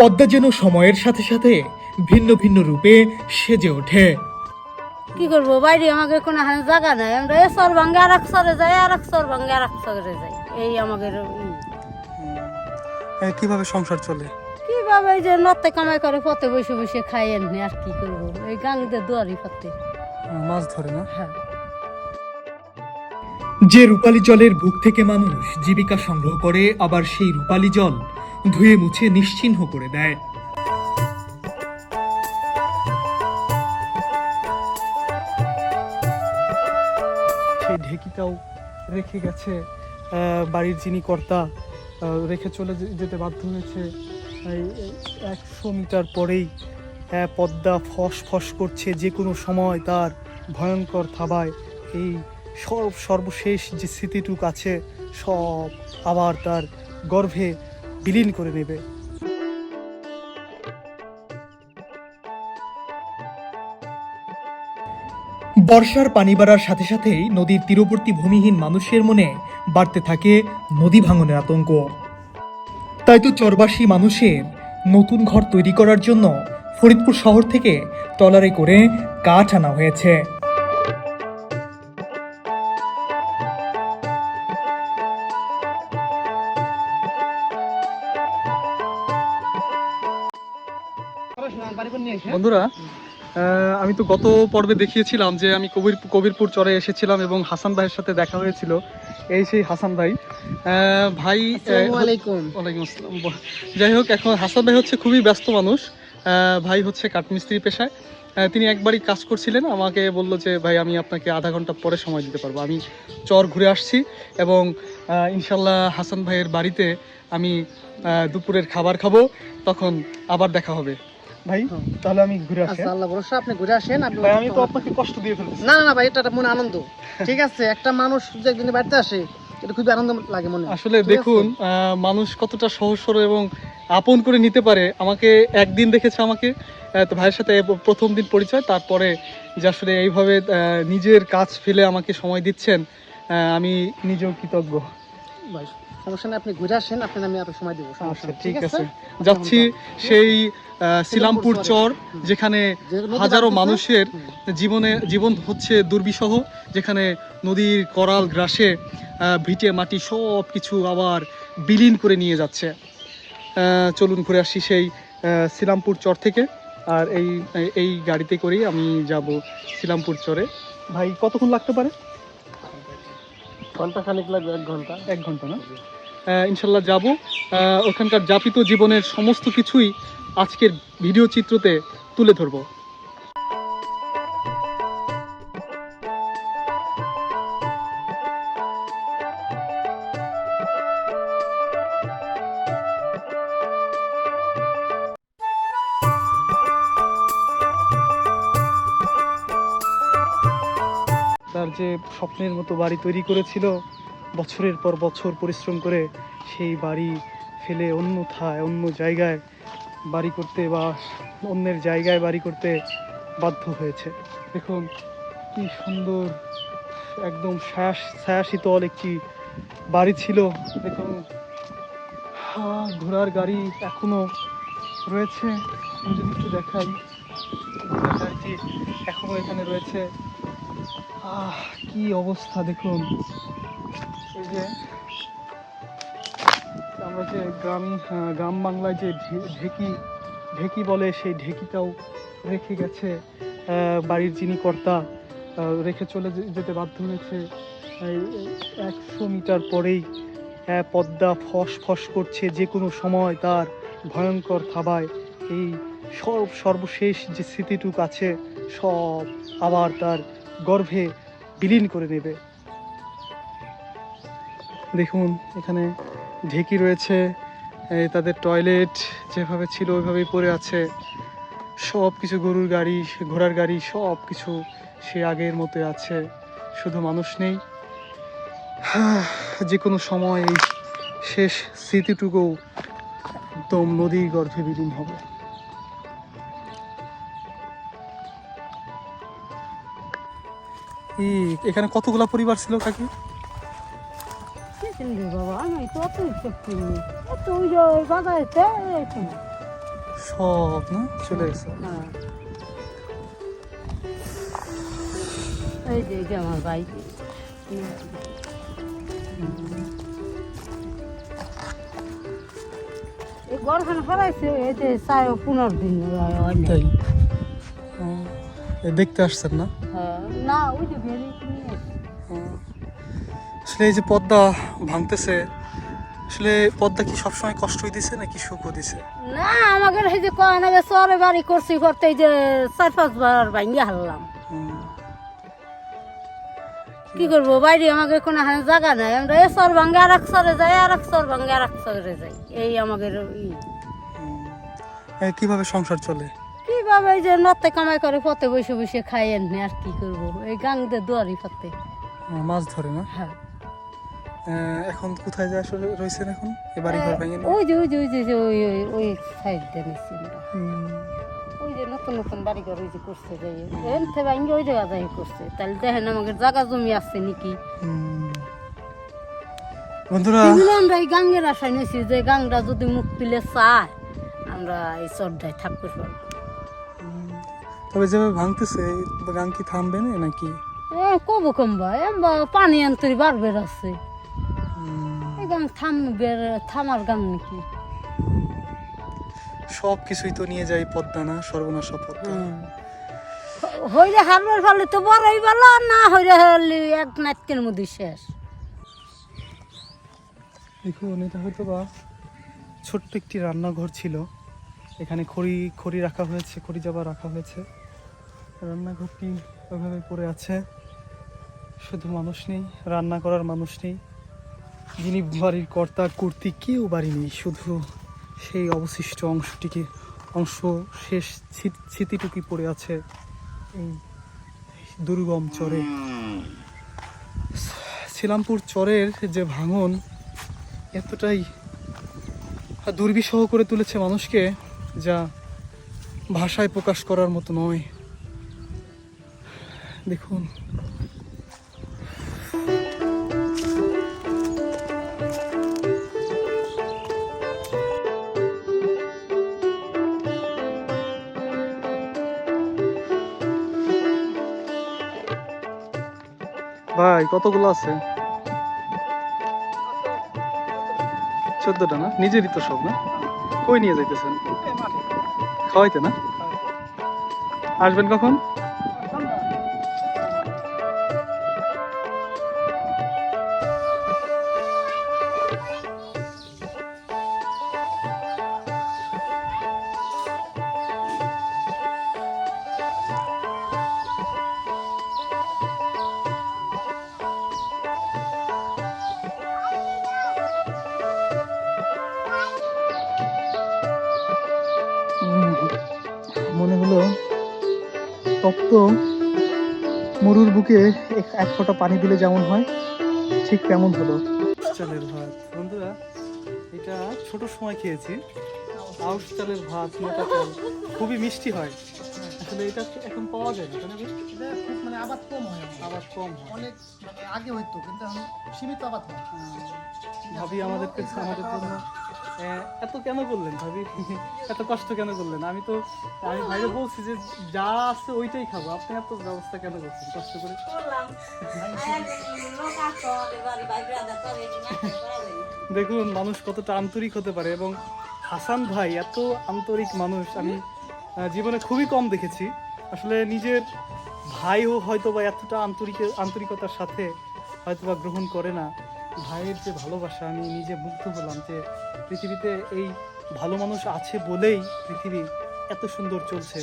পদ্মা যেন সময়ের সাথে সাথে ভিন্ন ভিন্ন রূপে সেজে ওঠে। কি করব বাইরে? আমাদের কোনো হানে জায়গা নাই। আমরা এ সর ভাঙ্গে আর এক সরে যাই আর এক সর ভাঙ্গে আর এক সরে যাই। এই আমাদের। কীভাবে সংসার চলে? কীভাবে এই যে নতে কামাই করে পথে বসে বসে খাই এমনি আর কি করব? এই গাঙ্গিতে দুয়ারি পথে। মাছ ধরে না? হ্যাঁ। যে রূপালী জলের বুক থেকে মানুষ জীবিকা সংগ্রহ করে আবার সেই রূপালী জল ধুয়ে মুছে নিশ্চিহ্ন করে দেয়। সেই ঢেকিটাও রেখে গেছে বাড়ির যিনি কর্তা রেখে চলে যেতে বাধ্য হয়েছে। একশো মিটার পরেই পদ্মা ফস ফস করছে যে কোনো সময় তার ভয়ঙ্কর থাবায়। এই সর্ব, সর্বশেষ যে স্মৃতিটুক আছে, সব আবার তার গর্ভে বিলীন করে নেবে। বর্ষার পানি বাড়ার সাথে সাথেই নদীর তীরবর্তী ভূমিহীন মানুষের মনে বাড়তে থাকে নদী ভাঙনের আতঙ্ক। তাই তো চরবাসী মানুষের নতুন ঘর তৈরি করার জন্য ফরিদপুর শহর থেকে ট্রলারে করে কাঠ আনা হয়েছে। বন্ধুরা আমি তো গত পর্বে দেখিয়েছিলাম যে আমি কবির কবিরপুর চরে এসেছিলাম এবং হাসান ভাইয়ের সাথে দেখা হয়েছিল। এই সেই হাসান ভাই। ভাই ওয়ালাইকুম আসসালাম। যাই হোক এখন হাসান ভাই হচ্ছে খুবই ব্যস্ত মানুষ। ভাই হচ্ছে কাঠমিস্ত্রি পেশায়। তিনি একবারই কাজ করছিলেন। আমাকে বলল যে ভাই আমি আপনাকে আধা ঘণ্টা পরে সময় দিতে পারব। আমি চর ঘুরে আসছি এবং ইনশাল্লাহ হাসান ভাইয়ের বাড়িতে আমি দুপুরের খাবার খাব। তখন আবার দেখা হবে। ভাই তাহলে আমি ঘুরে আসি আচ্ছা হ্যাঁ? আল্লাহ ভরসা আপনি ঘুরে আসেন আপনি ভাই আমি তো আপনাকে কষ্ট দিয়ে ফেলতেছি। না না ভাই এটা মনে আনন্দ। ঠিক আছে একটা মানুষ যে একদিন বাড়িতে আসে এটা খুবই আনন্দ লাগে মনে আসলে দেখুন মানুষ কতটা সহজ সরল এবং আপন করে নিতে পারে। আমাকে একদিন দেখেছে আমাকে তো ভাইয়ের সাথে প্রথম দিন পরিচয় তারপরে যে আসলে এইভাবে নিজের কাজ ফেলে আমাকে সময় দিচ্ছেন আমি নিজেও কৃতজ্ঞ। ভাই সমস্যা নেই আপনি ঘুরে আসেন আপনার আমি আরও সময় দেবো সমস্যা আচ্ছা ঠিক আছে। যাচ্ছি সেই শিলামপুর চর যেখানে হাজারো মানুষের জীবনে জীবন হচ্ছে দুর্বিষহ যেখানে নদীর করাল গ্রাসে ভিটে মাটি সব কিছু আবার বিলীন করে নিয়ে যাচ্ছে। চলুন ঘুরে আসি সেই শিলামপুর চর থেকে। আর এই এই গাড়িতে করেই আমি যাব শিলামপুর চরে। ভাই কতক্ষণ লাগতে পারে? ঘণ্টা খানিক লাগবে এক ঘণ্টা এক ঘণ্টা না? ইনশাল্লাহ যাব। ওখানকার যাপিত জীবনের সমস্ত কিছুই আজকের ভিডিও চিত্রতে তুলে ধরবো। তার যে স্বপ্নের মতো বাড়ি তৈরি করেছিল, বছরের পর বছর পরিশ্রম করে সেই বাড়ি ফেলে অন্যথায়, অন্য জায়গায় বাড়ি করতে বা অন্যের জায়গায় বাড়ি করতে বাধ্য হয়েছে। দেখুন, কি সুন্দর, একদম ছায়া শীতল একটি বাড়ি ছিল। দেখুন ঘোড়ার গাড়ি এখনও রয়েছে। আমি যদি একটু দেখাই গাড়িটি এখনও এখানে রয়েছে। আহ, কি অবস্থা, দেখুন। এই যে আমরা গ্রাম গ্রাম বাংলায় যে ঢেকি ঢেকি বলে সেই ঢেকিটাও রেখে গেছে বাড়ির যিনি কর্তা রেখে চলে যেতে বাধ্য হয়েছে। একশো মিটার পরেই পদ্মা ফস ফস করছে যে কোনো সময় তার ভয়ঙ্কর থাবায়। এই সব সর্বশেষ যে স্মৃতিটুক আছে, সব আবার তার গর্ভে বিলীন করে নেবে। দেখুন, এখানে ঢেকি রয়েছে তাদের টয়লেট যেভাবে ছিল ওইভাবেই পড়ে আছে। সব কিছু গরুর গাড়ি, ঘোড়ার গাড়ি সব কিছু সে আগের মতো আছে, শুধু মানুষ নেই। যে কোনো সময় এই শেষ স্মৃতিটুকু একদম নদীর গর্ভে বিলীন হবে। এখানে কতগুলা পরিবার ছিল কাকি? চিনবি বাবা? আমি তো অত হিসেব করিনি। অত ওই বাগাইতে সব না? চলে গেছে। হ্যাঁ। এই যে আমার ভাই। এই গড়খান ফেলাইছে এই যে চার পনেরো দিন হয় নাই। এ দেখতে আসছেন না? হ্যাঁ, না ওই যে বেরিয়ে আসলে এই যে পদ্মা ভাঙতেছে আসলে পদ্মা কি সবসময় কষ্টই দিছে নাকি সুখও দিছে? না আমাদের এই যে কয় নাগে চরে বাড়ি করছি করতে এই যে চার পাঁচবার ভাঙ্গি হারলাম। কি করব বাইরে আমাদের কোনো জায়গা নাই। আমরা এ চর ভাঙ্গে আর এক চরে যাই আর এক চর ভাঙ্গে আর এক চরে যাই। এই আমাদের। কীভাবে সংসার চলে? কীভাবে এই যে নতে কামাই করে পথে বসে বসে খাই এনে আর কি করব? এই গাংদের দুয়ারি পথে মাছ ধরে না? হ্যাঁ। এখন কোথায় যায় আসলে রয়েছেন এখন? এ বাড়ি ঘর ভেঙে ওই যে ওই যে ওই যে যে ওই ওই ওই সাইড দিয়ে নিচ্ছি আমরা। ওই যে নতুন নতুন বাড়ি ঘর ওই যে করছে যাই এন থেকে ভাঙ্গে ওই জায়গা যাই করছে। তাহলে দেখেন আমাদের জায়গা জমি আছে নাকি? বন্ধুরা আমরা এই গাঙ্গের আশায় নিয়েছি যে গাংটা যদি মুখ তুলে চায় আমরা এই চর্দায় থাকতে পারব তবে যেভাবে ভাঙতেছে গান কি থামবে না নাকি? কব কমবা এমবা পানি আনতে বাড়বে আছে এই গান থামার গান নাকি? সব কিছুই তো নিয়ে যায় পদ্মা না সর্বনাশ পদ্মা। হইলে হারবার ফলে তো বড়ই ভালো না হইলে হলে এক নাটকের মধ্যে শেষ। দেখুন এটা হয়তো বা ছোট্ট একটি রান্নাঘর ছিল। এখানে খড়ি খড়ি রাখা হয়েছে খড়ি জাবা রাখা হয়েছে। রান্নাঘরটি ওইভাবে পড়ে আছে। শুধু মানুষ নেই রান্না করার মানুষ নেই। যিনি বাড়ির কর্তা কর্তী কেউ বাড়ি নেই, শুধু সেই অবশিষ্ট অংশটিকে, অংশ শেষ স্মৃতিটুকুই পড়ে আছে এই দুর্গম চরে। ছিলামপুর চরের যে ভাঙন, এতটাই দুর্বিষহ করে তুলেছে মানুষকে, যা ভাষায় প্রকাশ করার মতো নয়। দেখুন ভাই, কতগুলো আছে? চোদ্দটা না? নিজেরই তো সব না? কই নিয়ে যাইতেছেন? খাওয়াইতে না? আসবেন কখন? তপ্ত মরুর বুকে এক- ফোঁটা পানি দিলে যেমন হয়, ঠিক তেমন হলো। চালের ভাত। বন্ধুরা, এটা ছোট সময় খেয়েছি। আউশ চালের ভাত মোটা খুবই মিষ্টি হয়। আসলে এটা এখন পাওয়া যায় না? এটা খুব মানে আবাদ কম হয়। আবার কম হয়। অনেক মানে আগে হইতো কিন্তু এখন সীমিত আবাদ হয়। ভাবি আমাদের কাছে আমাদের জন্য এত কেন করলেন ভাবি? এত কষ্ট কেন করলেন? আমি তো আমি ভাইরে বলছি যে যা আছে ওইটাই খাব। আপনি এত ব্যবস্থা কেন করছেন? কষ্ট করে। দেখুন মানুষ কতটা আন্তরিক হতে পারে এবং হাসান ভাই এত আন্তরিক মানুষ। আমি জীবনে খুবই কম দেখেছি। আসলে নিজের ভাইও হয়তো বা এতটা আন্তরিক, আন্তরিকতার সাথে হয়তো বা গ্রহণ করে না। ভাইয়ের যে ভালোবাসা, আমি নিজে মুগ্ধ হলাম যে পৃথিবীতে এই ভালো মানুষ আছে বলেই পৃথিবী এত সুন্দর চলছে।